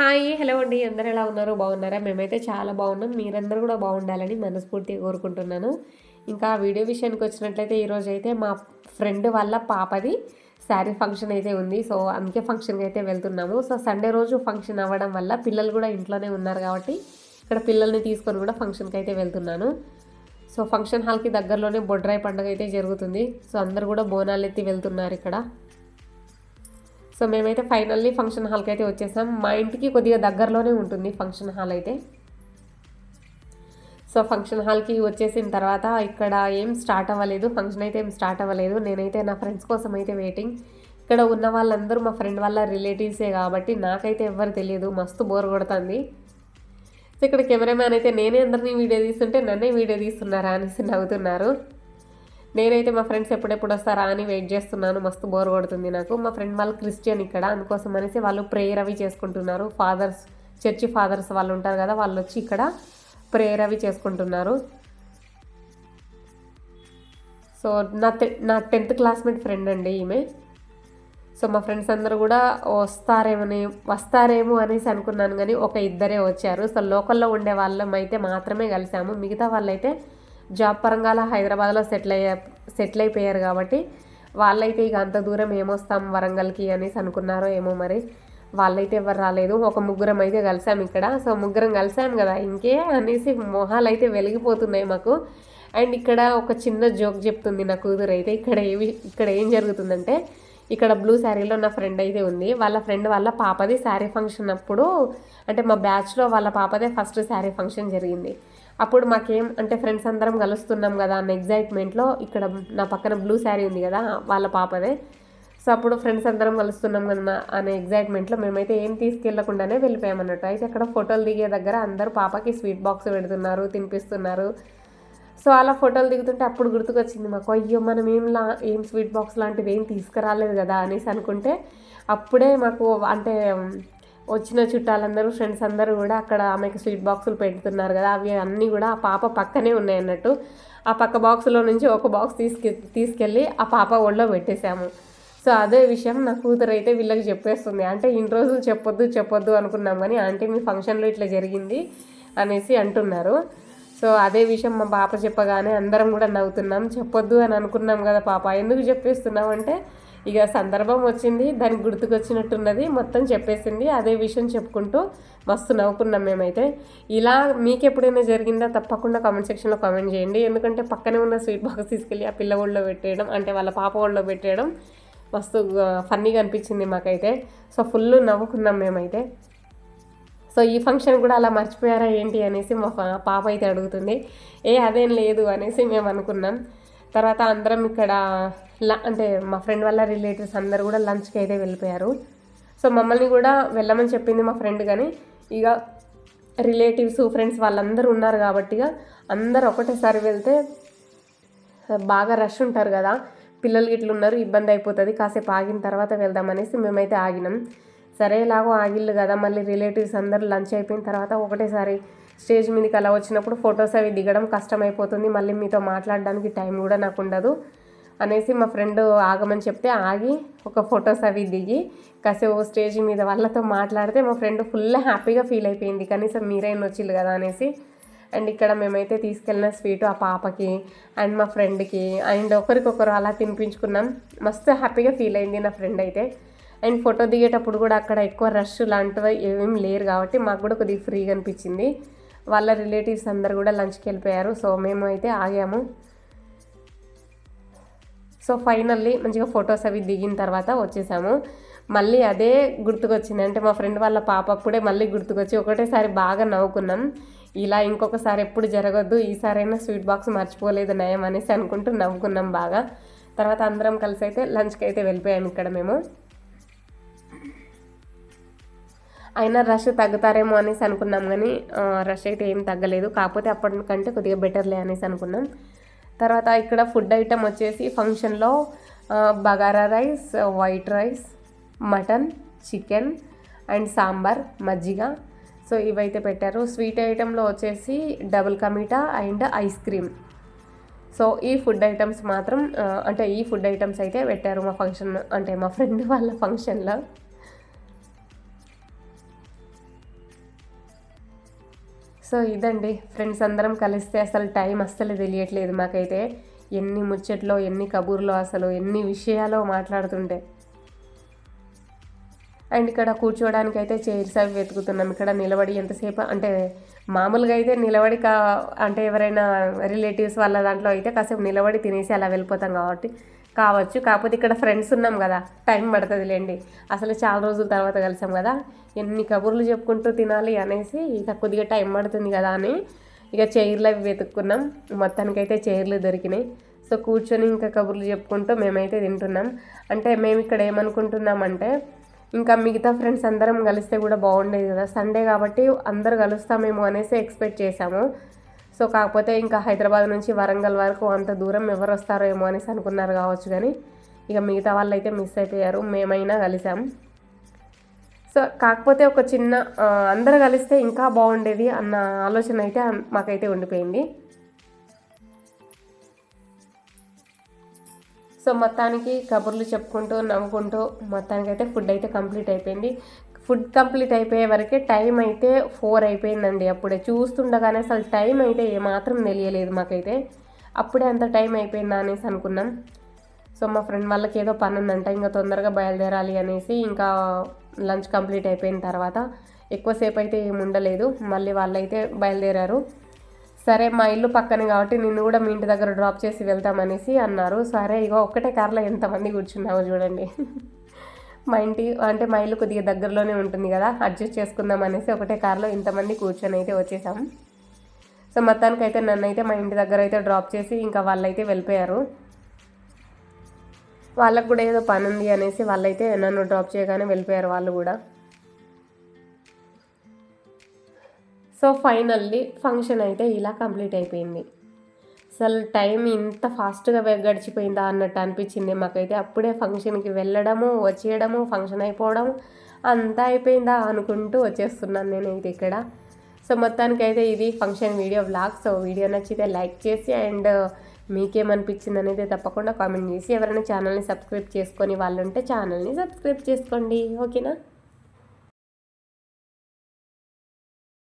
Hi hello అండి. అందరు ఎలా ఉన్నారు? బాగున్నారా? మేమైతే చాలా బాగున్నాం. మీరందరూ కూడా బాగుండాలని మనస్ఫూర్తిగా కోరుకుంటున్నాను. ఇంకా వీడియో విషయానికి వచ్చినట్లయితే ఈరోజు అయితే మా ఫ్రెండ్ వాళ్ళ పాపది శారీ ఫంక్షన్ అయితే ఉంది. సో అందుకే ఫంక్షన్కి అయితే వెళ్తున్నాము. సో సండే రోజు ఫంక్షన్ అవ్వడం వల్ల పిల్లలు కూడా ఇంట్లోనే ఉన్నారు కాబట్టి ఇక్కడ పిల్లల్ని తీసుకొని కూడా ఫంక్షన్కి అయితే వెళ్తున్నాను. సో ఫంక్షన్ హాల్కి దగ్గరలోనే బొడ్రాయి పండుగ అయితే జరుగుతుంది. సో అందరు కూడా బోనాలు ఎత్తి వెళ్తున్నారు ఇక్కడ. సో మేమైతే ఫైనల్లీ ఫంక్షన్ హాల్కి అయితే వచ్చేసాం. మా ఇంటికి కొద్దిగా దగ్గరలోనే ఉంటుంది ఫంక్షన్ హాల్ అయితే. సో ఫంక్షన్ హాల్కి వచ్చేసిన తర్వాత ఇక్కడ ఏం స్టార్ట్ అవ్వలేదు. ఫంక్షన్ అయితే ఏం స్టార్ట్ అవ్వలేదు. నేనైతే నా ఫ్రెండ్స్ కోసం అయితే వెయిటింగ్. ఇక్కడ ఉన్న వాళ్ళందరూ మా ఫ్రెండ్ వాళ్ళ రిలేటివ్సే కాబట్టి నాకైతే ఎవ్వరు తెలియదు. మస్తు బోర్ కొడుతుంది. సో ఇక్కడ కెమెరామ్యాన్ అయితే నేనే అందరినీ వీడియో తీస్తుంటే నన్నే వీడియో తీస్తున్నారా అనేసి నవ్వుతున్నారు. నేనైతే మా ఫ్రెండ్స్ ఎప్పుడెప్పుడు వస్తారా అని వెయిట్ చేస్తున్నాను. మస్తు బోర్ కొడుతుంది నాకు. మా ఫ్రెండ్ వాళ్ళు క్రిస్టియన్ ఇక్కడ. అందుకోసం అనేసి వాళ్ళు ప్రేయర్ అవి చేసుకుంటున్నారు. ఫాదర్స్ చర్చి ఫాదర్స్ వాళ్ళు ఉంటారు కదా వాళ్ళు వచ్చి ఇక్కడ ప్రేయర్ అవి చేసుకుంటున్నారు. సో నా నా టెన్త్ క్లాస్మేట్ ఫ్రెండ్ అండి ఈమె. సో మా ఫ్రెండ్స్ అందరూ కూడా వస్తారేమని వస్తారేమో అనేసి అనుకున్నాను. కానీ ఒక ఇద్దరే వచ్చారు. సో లోకల్లో ఉండే వాళ్ళం అయితే మాత్రమే కలిసాము. మిగతా వాళ్ళైతే జాబ్ పరంగా హైదరాబాద్లో సెటిల్ అయ్యా సెటిల్ అయిపోయారు కాబట్టి వాళ్ళైతే ఇక అంత దూరం ఏమొస్తాం వరంగల్కి అనేసి అనుకున్నారో ఏమో మరి. వాళ్ళైతే ఎవరు రాలేదు. ఒక ముగ్గురం అయితే కలిసాం ఇక్కడ. సో ముగ్గురం కలిసాం కదా. ఇంకే అనేసి మొహాలు అయితే వెలిగిపోతున్నాయి మాకు. అండ్ ఇక్కడ ఒక చిన్న జోక్ చెప్తుంది నా కూతురు అయితే. ఇక్కడ ఏవి ఇక్కడ ఏం జరుగుతుందంటే ఇక్కడ బ్లూ శారీలో నా ఫ్రెండ్ అయితే ఉంది. వాళ్ళ ఫ్రెండ్ వాళ్ళ పాపది శారీ ఫంక్షన్ అప్పుడు అంటే మా బ్యాచ్లో వాళ్ళ పాపదే ఫస్ట్ శారీ ఫంక్షన్ జరిగింది. అప్పుడు మాకేం అంటే ఫ్రెండ్స్ అందరం కలుస్తున్నాం కదా అన్న ఎగ్జైట్మెంట్లో ఇక్కడ నా పక్కన బ్లూ శారీ ఉంది కదా వాళ్ళ పాపదే. సో అప్పుడు ఫ్రెండ్స్ అందరం కలుస్తున్నాం కదా అనే ఎగ్జైట్మెంట్లో మేమైతే ఏం తీసుకెళ్ళకుండానే వెళ్ళిపోయామన్నట్టు అయితే అక్కడ ఫోటోలు దిగే దగ్గర అందరూ పాపకి స్వీట్ బాక్స్ పెడుతున్నారు తినిపిస్తున్నారు. సో అలా ఫోటోలు దిగుతుంటే అప్పుడు గుర్తుకొచ్చింది మాకు అయ్యో మనం ఏం లా ఏం స్వీట్ బాక్స్ లాంటిది ఏం తీసుకురాలేదు కదా అనేసి అనుకుంటే అప్పుడే మాకు అంటే వచ్చిన చుట్టాలందరూ ఫ్రెండ్స్ అందరూ కూడా అక్కడ ఆమెకు స్వీట్ బాక్సులు పెడుతున్నారు కదా అవి అన్నీ కూడా ఆ పాప పక్కనే ఉన్నాయి అన్నట్టు. ఆ పక్క బాక్సులో నుంచి ఒక బాక్స్ తీసుకె తీసుకెళ్ళి ఆ పాప ఒళ్ళో పెట్టేశాము. సో అదే విషయం నా కూతురు అయితే వీళ్ళకి చెప్పేస్తుంది. అంటే ఇన్ని రోజులు చెప్పొద్దు చెప్పొద్దు అనుకున్నాం కానీ అంటే మీ ఫంక్షన్లో ఇట్లా జరిగింది అనేసి అంటున్నారు. సో అదే విషయం మా పాప చెప్పగానే అందరం కూడా నవ్వుతున్నాం. చెప్పొద్దు అని అనుకున్నాం కదా పాప ఎందుకు చెప్పేస్తున్నాం అంటే ఇక సందర్భం వచ్చింది దానికి గుర్తుకొచ్చినట్టున్నది మొత్తం చెప్పేసింది. అదే విషయం చెప్పుకుంటూ మస్తు నవ్వుకున్నాం మేమైతే. ఇలా మీకు ఎప్పుడైనా జరిగిందా? తప్పకుండా కామెంట్ సెక్షన్లో కామెంట్ చేయండి. ఎందుకంటే పక్కనే ఉన్న స్వీట్ బాక్స్ తీసుకెళ్ళి ఆ పిల్ల ఒళ్ళో పెట్టేయడం అంటే వాళ్ళ పాప ఒళ్ళో పెట్టేయడం మస్తు ఫన్నీగా అనిపించింది మాకైతే. సో ఫుల్ నవ్వుకున్నాం మేమైతే. సో ఈ ఫంక్షన్ కూడా అలా మర్చిపోయారా ఏంటి అనేసి మా పాప అయితే అడుగుతుంది. ఏ అదేం లేదు అనేసి మేము అనుకున్నాం. తర్వాత అందరం ఇక్కడ అంటే మా ఫ్రెండ్ వాళ్ళ రిలేటివ్స్ అందరు కూడా లంచ్కి అయితే వెళ్ళిపోయారు. సో మమ్మల్ని కూడా వెళ్ళమని చెప్పింది మా ఫ్రెండ్ కానీ ఇక రిలేటివ్స్ ఫ్రెండ్స్ వాళ్ళందరూ ఉన్నారు కాబట్టి అందరు ఒకటేసారి వెళ్తే బాగా రష్ ఉంటారు కదా. పిల్లలు గిట్లు ఉన్నారు ఇబ్బంది అయిపోతుంది కాసేపు ఆగిన తర్వాత వెళ్దామనేసి మేమైతే ఆగినాం. సరే ఎలాగో ఆగిళ్ళు కదా మళ్ళీ రిలేటివ్స్ అందరు లంచ్ అయిపోయిన తర్వాత ఒకటేసారి స్టేజ్ మీదకి అలా వచ్చినప్పుడు ఫొటోస్ అవి దిగడం కష్టమైపోతుంది. మళ్ళీ మీతో మాట్లాడడానికి టైం కూడా నాకు ఉండదు. అనేసి మా ఫ్రెండ్ ఆగమని చెప్తే ఆగి ఒక ఫొటోస్ అవి దిగి కాసేపు స్టేజ్ మీద వాళ్ళతో మాట్లాడితే మా ఫ్రెండ్ ఫుల్ హ్యాపీగా ఫీల్ అయిపోయింది. కనీసం మీరైనా వచ్చిల్లు కదా అనేసి. అండ్ ఇక్కడ మేమైతే తీసుకెళ్ళిన స్వీట్ ఆ పాపకి అండ్ మా ఫ్రెండ్కి అండ్ ఒకరికొకరు అలా తినిపించుకున్నాం. మస్తు హ్యాపీగా ఫీల్ అయింది నా ఫ్రెండ్ అయితే. అండ్ ఫోటో దిగేటప్పుడు కూడా అక్కడ ఎక్కువ రష్ లాంటివి ఏమేమి లేరు కాబట్టి మాకు కూడా కొద్దిగా ఫ్రీగా అనిపించింది. వాళ్ళ రిలేటివ్స్ అందరు కూడా లంచ్కి వెళ్ళిపోయారు. సో మేము అయితే ఆగాము. సో ఫైనల్లీ మంచిగా ఫొటోస్ అవి దిగిన తర్వాత వచ్చేసాము. మళ్ళీ అదే గుర్తుకొచ్చింది. అంటే మా ఫ్రెండ్ వాళ్ళ పాప అప్పుడే మళ్ళీ గుర్తుకొచ్చి ఒకటేసారి బాగా నవ్వుకున్నాం. ఇలా ఇంకొకసారి ఎప్పుడు జరగద్దు ఈసారైనా స్వీట్ బాక్స్ మర్చిపోలేదు నయం అనేసి అనుకుంటూ నవ్వుకున్నాం బాగా. తర్వాత అందరం కలిసి అయితే లంచ్కి అయితే వెళ్ళిపోయాము ఇక్కడ మేము. అయినా రష్ తగ్గుతారేమో అనేసి అనుకున్నాం కానీ రష్ అయితే ఏం తగ్గలేదు. కాకపోతే అప్పటికంటే కొద్దిగా బెటర్లే అనేసి అనుకున్నాం. తర్వాత ఇక్కడ ఫుడ్ ఐటమ్ వచ్చేసి ఫంక్షన్లో bagara rice white rice mutton chicken and sambar మజ్జిగ. సో ఇవైతే పెట్టారు. స్వీట్ ఐటెంలో వచ్చేసి డబుల్ కమీటా అండ్ ఐస్ క్రీమ్. సో ఈ ఫుడ్ ఐటమ్స్ మాత్రం అంటే ఈ ఫుడ్ ఐటమ్స్ అయితే పెట్టారు మా ఫంక్షన్ అంటే మా ఫ్రెండ్ వాళ్ళ ఫంక్షన్లో. సో ఇదండి ఫ్రెండ్స్ అందరం కలిస్తే అసలు టైం అస్సలు తెలియట్లేదు మాకైతే. ఎన్ని ముచ్చట్లో ఎన్ని కబుర్లో అసలు ఎన్ని విషయాలో మాట్లాడుతుంటే. అండ్ ఇక్కడ కూర్చోవడానికి అయితే చైర్స్ అవి వెతుకుతున్నాం. ఇక్కడ నిలబడి ఎంతసేపు అంటే మామూలుగా అయితే నిలబడి కా అంటే ఎవరైనా రిలేటివ్స్ వాళ్ళ దాంట్లో అయితే కాసేపు నిలబడి తినేసి అలా వెళ్ళిపోతాం కాబట్టి. కావచ్చు. కాకపోతే ఇక్కడ ఫ్రెండ్స్ ఉన్నాం కదా టైం పడుతుందిలేండి. అసలు చాలా రోజుల తర్వాత కలిసాం కదా. ఎన్ని కబుర్లు చెప్పుకుంటూ తినాలి అనేసి ఇక కొద్దిగా టైం పడుతుంది కదా అని ఇక చైర్లు అవి వెతుక్కున్నాం. మొత్తానికైతే చైర్లు దొరికినాయి. సో కూర్చొని ఇంకా కబుర్లు చెప్పుకుంటూ మేమైతే తింటున్నాం. అంటే మేము ఇక్కడ ఏమనుకుంటున్నామంటే ఇంకా మిగతా ఫ్రెండ్స్ అందరం కలిస్తే కూడా బాగుండేది కదా. సండే కాబట్టి అందరు కలుస్తామేమో అనేసి ఎక్స్పెక్ట్ చేశాము. సో కాకపోతే ఇంకా హైదరాబాద్ నుంచి వరంగల్ వరకు అంత దూరం ఎవరు వస్తారో ఏమో అనేసి అనుకున్నారు కావచ్చు కానీ ఇక మిగతా వాళ్ళు అయితే మిస్ అయిపోయారు. మేమైనా కలిసాం. సో కాకపోతే ఒక చిన్న అందరు కలిస్తే ఇంకా బాగుండేది అన్న ఆలోచన అయితే మాకైతే ఉండిపోయింది. సో మొత్తానికి కబుర్లు చెప్పుకుంటూ నవ్వుకుంటూ మొత్తానికైతే ఫుడ్ అయితే కంప్లీట్ అయిపోయింది. ఫుడ్ కంప్లీట్ అయిపోయే వరకే టైం అయితే ఫోర్ అయిపోయిందండి. అప్పుడే చూస్తుండగానే అసలు టైం అయితే ఏమాత్రం తెలియలేదు మాకైతే. అప్పుడే అంత టైం అయిపోయిందా అనేసి అనుకున్నాం. సో మా ఫ్రెండ్ వాళ్ళకి ఏదో పని ఉందంట ఇంకా తొందరగా బయలుదేరాలి అనేసి ఇంకా లంచ్ కంప్లీట్ అయిపోయిన తర్వాత ఎక్కువసేపు అయితే ఏమి ఉండలేదు. మళ్ళీ వాళ్ళైతే బయలుదేరారు. సరే మా ఇల్లు పక్కనే కాబట్టి నిన్ను కూడా మీ ఇంటి దగ్గర డ్రాప్ చేసి వెళ్తామనేసి అన్నారు. సరే ఇగో ఒక్కటే కార్లో ఎంతమంది కూర్చున్నావో చూడండి. మా ఇంటి అంటే మా ఇల్లు కొద్దిగా దగ్గరలోనే ఉంటుంది కదా అడ్జస్ట్ చేసుకుందాం అనేసి ఒకటే కార్లో ఇంతమంది కూర్చొని అయితే వచ్చేసాం సో మొత్తానికి అయితే నన్ను అయితే మా ఇంటి దగ్గర అయితే డ్రాప్ చేసి ఇంకా వాళ్ళైతే వెళ్ళిపోయారు. వాళ్ళకు కూడా ఏదో పని ఉంది అనేసి వాళ్ళైతే నన్ను డ్రాప్ చేయగానే వెళ్ళిపోయారు వాళ్ళు కూడా. సో ఫైనల్లీ ఫంక్షన్ అయితే ఇలా కంప్లీట్ అయిపోయింది. అసలు టైం ఇంత ఫాస్ట్గా గడిచిపోయిందా అన్నట్టు అనిపించింది. మాకైతే అప్పుడే ఫంక్షన్కి వెళ్ళడము వచ్చేయడము ఫంక్షన్ అయిపోవడం అంతా అయిపోయిందా అనుకుంటూ వచ్చేస్తున్నాను నేను అయితే ఇక్కడ. సో మొత్తానికి అయితే ఇది function video blog so video నచ్చితే లైక్ చేసి అండ్ మీకేమనిపించింది అనేది తప్పకుండా కామెంట్ చేసి ఎవరైనా ఛానల్ని సబ్స్క్రైబ్ చేసుకొని వాళ్ళు ఉంటే ఛానల్ని సబ్స్క్రైబ్ చేసుకోండి. ఓకేనా?